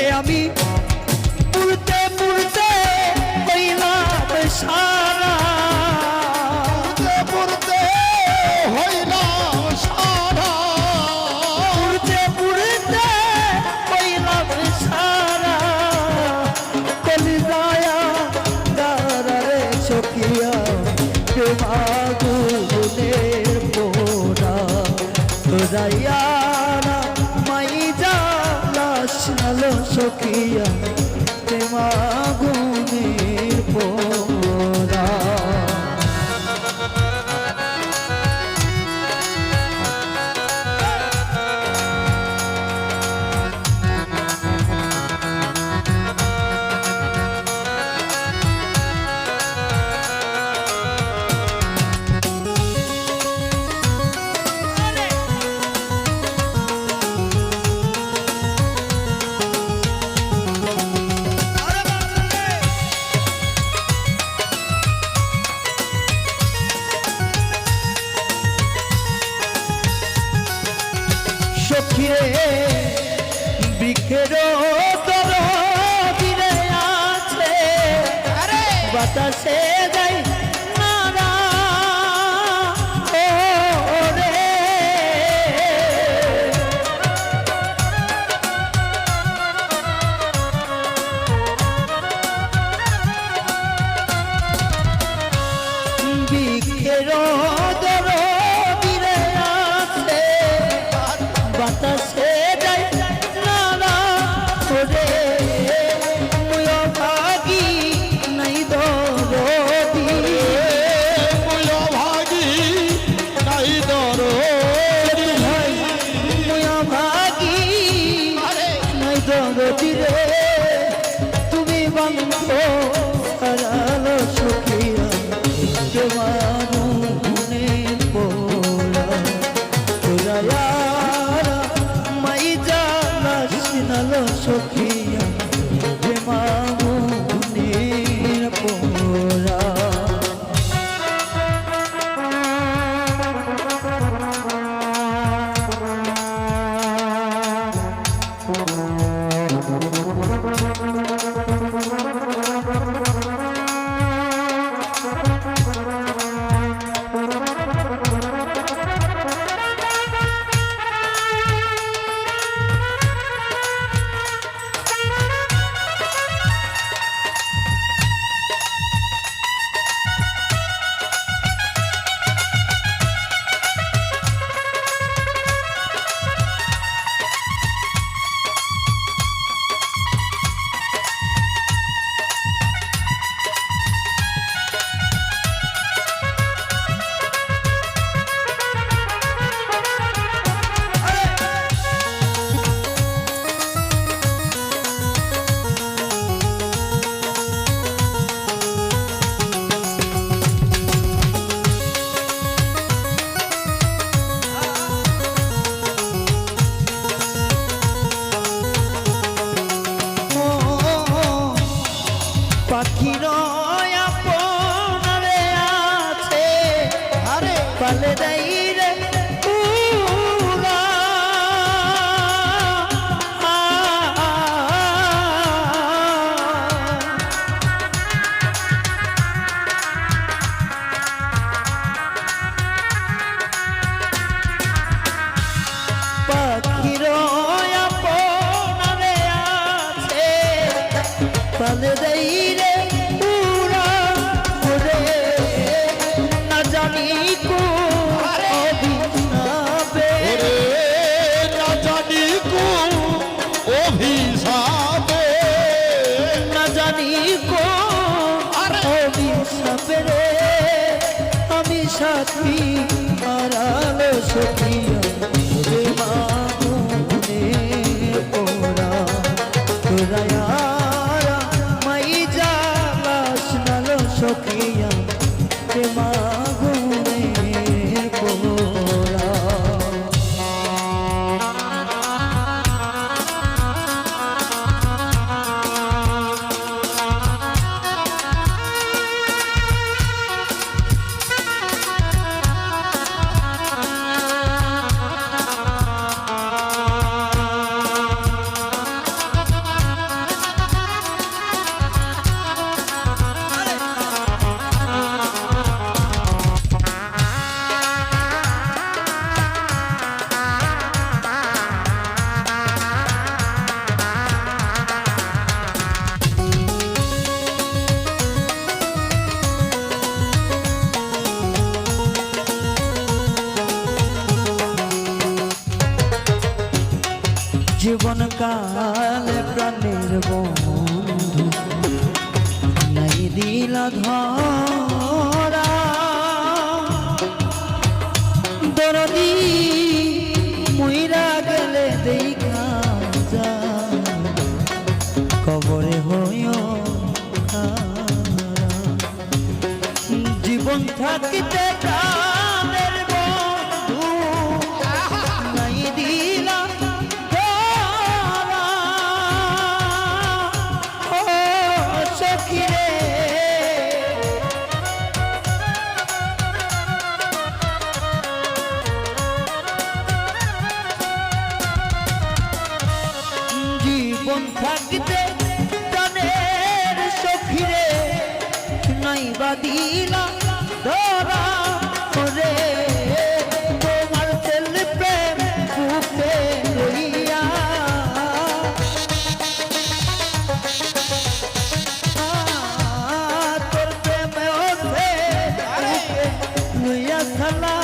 আরে আমি পুরতে পুরতে হইলাম সারা। পড়তে হইলাম সারা। পুরতে পুরতে হইলাম সারা। কলিদায়া দারারে চকিয়া প্রেমাগুনের পোড়া তোরাইয়ারা মাই জালাস সখিয়া তেমা গুণের পোড়া তর দিনে আছে। বাতাসে দরদি তুমি বান্ধব হারালো সুখিয়া তোমার মনে পোলা তোরা মাই জানা সিনালো সখিয়া পালে যাই জীবন কাল প্রাণের বন্ধু নাই দিল ধরা দরদী থাকতে প্রাণের সখিরে নইবা দিলা ধরা করে। তোমার তেল প্রেম বুকে লইয়া। তোর প্রেম লইয়া খালা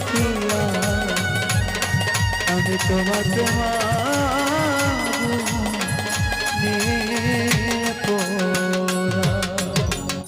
পিয়া আমি তোমার প্রেমা